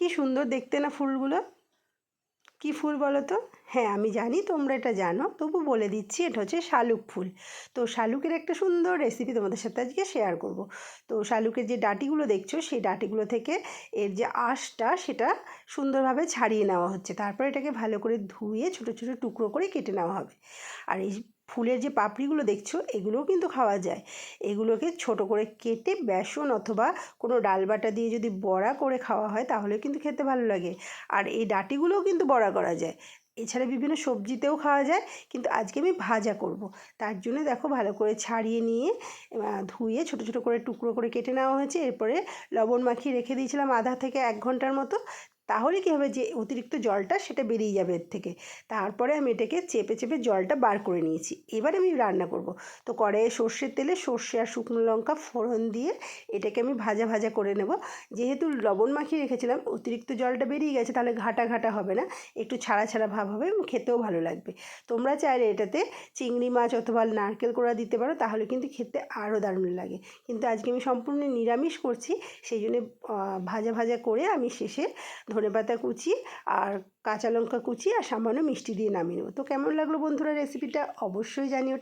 কি সুন্দর দেখতে না ফুলগুলো? কি ফুল বলো তো হ্যাঁ আমি জানি, তোমরা এটা জানো। তবু বলে দিচ্ছি, এটা হচ্ছে শালুক ফুল। তো শালুকের একটা সুন্দর রেসিপি তোমাদের সাথে আজকে শেয়ার করব। তো শালুকের যে ডাটিগুলো দেখছ, সেই ডাটিগুলো থেকে এর যে আঁশটা, সেটা সুন্দরভাবে ছাড়িয়ে নেওয়া হচ্ছে। তারপর এটাকে ভালো করে ধুয়ে ছোটো ছোটো টুকরো করে কেটে নেওয়া হবে। আর এই ফুলের যে পাপড়িগুলো দেখছ, এগুলোও কিন্তু খাওয়া যায়। এগুলোকে ছোট করে কেটে বেসন অথবা কোনো ডাল বাটা দিয়ে যদি বড়া করে খাওয়া হয়, তাহলে কিন্তু খেতে ভালো লাগে। আর এই ডাটিগুলোও কিন্তু বড়া করা যায়। এছাড়া বিভিন্ন সবজিতেও খাওয়া যায়, কিন্তু আজকে আমি ভাজা করব। তার জন্য দেখো ভালো করে ছাড়িয়ে নিয়ে ধুয়ে ছোট ছোট করে টুকরো করে কেটে নেওয়া হয়েছে। এরপরে লবণ মাখিয়ে রেখে দিয়েছিলাম আধা থেকে এক ঘণ্টার মতো। তাহলে কী হবে যে অতিরিক্ত জলটা সেটা বেরিয়ে যাবে এর থেকে। তারপরে আমি এটাকে চেপে চেপে জলটা বার করে নিয়েছি। এবার আমি রান্না করব। তো কড়াইয়ে সর্ষের তেলে সর্ষে আর শুকনো লঙ্কা ফোড়ন দিয়ে এটাকে আমি ভাজা ভাজা করে নেব। যেহেতু লবণ মাখিয়ে রেখেছিলাম, অতিরিক্ত জলটা বেরিয়ে গেছে, তাহলে ঘাটা ঘাটা হবে না। একটু ছাড়া ছাড়া ভাব হবে এবং খেতেও ভালো লাগবে। তোমরা চাইলে এটাতে চিংড়ি মাছ অথবা নারকেল কোড়া দিতে পারো, তাহলে কিন্তু খেতে আরও দারুণ লাগে। কিন্তু আজকে আমি সম্পূর্ণ নিরামিষ করছি, সেই জন্য ভাজা ভাজা করে আমি শেষে ধনে পাতা কুচি আর কাঁচা লঙ্কা কুচি আর সামান্য মিষ্টি দিয়ে নামিয়ে নেব। তো কেমন লাগল বন্ধুরা রেসিপিটা অবশ্যই জানিও।